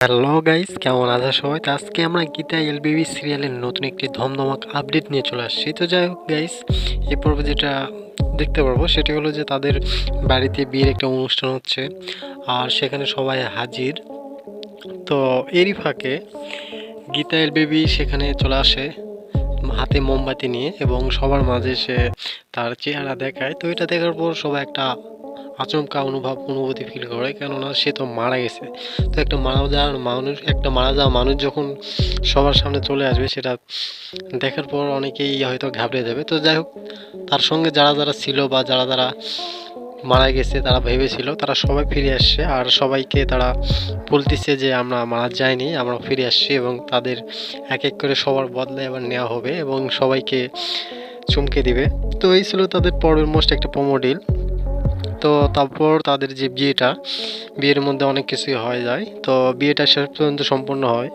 Hello guys, কেমন আছো সবাই? তো আজকে আমরা গীতা এলবিবি সিরিয়ালের নতুন একটি ধমধমাক আপডেট নিয়ে চলে আসছি। তো যাই হোক গাইস, এই পর্বে যেটা দেখতে পারব সেটি হলো যে তাদের বাড়িতে বিয়ের একটা অনুষ্ঠান হচ্ছে আর সেখানে সবাই হাজির। তো এরই ফাঁকে গীতা এলবিবি সেখানে চলে আসে হাতে মোমবাতি নিয়ে এবং সবার মাঝে সে তার চেহারা দেখায়। তো এটা দেখার পর সবাই একটা আচমকা অনুভব, অনুভূতি ফিল করে। কেননা সে তো মারা গেছে। তো একটা মারা যাওয়ার মানুষ, একটা মারা যাওয়া মানুষ যখন সবার সামনে চলে আসবে, সেটা দেখার পর অনেকেই হয়তো ঘাবড়ে যাবে। তো যাই হোক, তার সঙ্গে যারা যারা ছিল বা যারা যারা মারা গেছে, তারা ভেবেছিল, তারা সবাই ফিরে আসছে। আর সবাইকে তারা বলতেছে যে, আমরা মারা যাইনি, আমরা ফিরে আসছি। এবং তাদের এক এক করে সবার বদলে এবার নেওয়া হবে এবং সবাইকে চমকে দিবে। তো এই ছিল তাদের পরের মোস্ট একটা প্রোমোডিল তো তারপর তাদের যে বিয়েটা, বিয়ের মধ্যে অনেক কিছুই হয়ে যায়। তো বিয়েটা শেষ পর্যন্ত সম্পূর্ণ হয়।